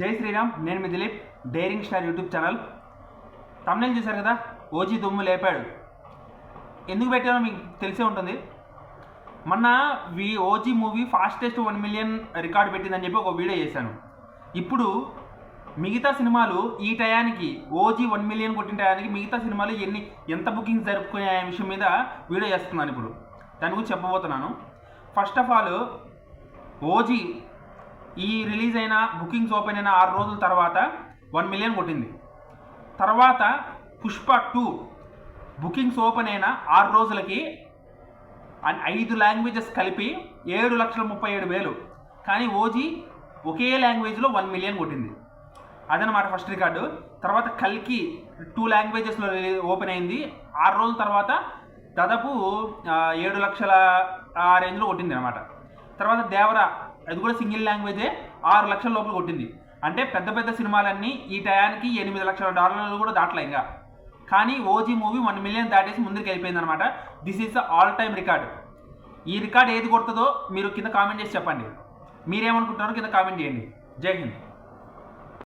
జై శ్రీరామ్ నేను మీ Dileep daring star YouTube channel. తమిళ చూశారు కదా ఓజీ దుమ్ము లేపాడు. ఎందుకు పెట్టానో మీకు తెలిసే ఉంటుంది. మొన్న వి OG movie fastest one million record పెట్టిందని చెప్పి ఒక వీడియో చేశాను. ఇప్పుడు మిగతా సినిమాలు ఈ టయానికి ఓజీ వన్ మిలియన్ కొట్టిన టయానికి మిగతా సినిమాలు ఎన్ని ఎంత బుకింగ్స్ జరుపుకునే విషయం మీద వీడియో చేస్తున్నాను ఇప్పుడు. దాని గురించి చెప్పబోతున్నాను. ఫస్ట్ ఆఫ్ ఆల్ ఓజీ ఈ రిలీజ్ అయిన బుకింగ్స్ ఓపెన్ అయిన ఆరు రోజుల తర్వాత వన్ మిలియన్ కొట్టింది. తర్వాత పుష్ప టూ బుకింగ్స్ ఓపెన్ అయిన ఆరు రోజులకి ఐదు లాంగ్వేజెస్ కలిపి ఏడు లక్షల ముప్పై ఏడు వేలు. కానీ ఓజీ ఒకే లాంగ్వేజ్లో వన్ మిలియన్ కొట్టింది. అదనమాట ఫస్ట్ రికార్డు. తర్వాత కల్కి టూ లాంగ్వేజెస్లో ఓపెన్ అయింది. ఆరు రోజుల తర్వాత దాదాపు ఏడు లక్షల ఆ రేంజ్లో కొట్టింది అనమాట తర్వాత దేవరా అది కూడా సింగిల్ లాంగ్వేజే ఆరు లక్షల లోపల కొట్టింది. అంటే పెద్ద పెద్ద సినిమాలన్నీ ఈ టయానికి ఎనిమిది లక్షల డాలర్లు కూడా దాటలే ఇంకా. కానీ ఓజీ మూవీ వన్ మిలియన్ దాటేసి ముందుకు వెళ్ళిపోయింది అనమాట this is the all time record ఈ రికార్డ్ ఏది కొడుతుందో మీరు కింద కామెంట్ చేసి చెప్పండి. మీరేమనుకుంటున్నారో కింద కామెంట్ చేయండి. జై హింద్.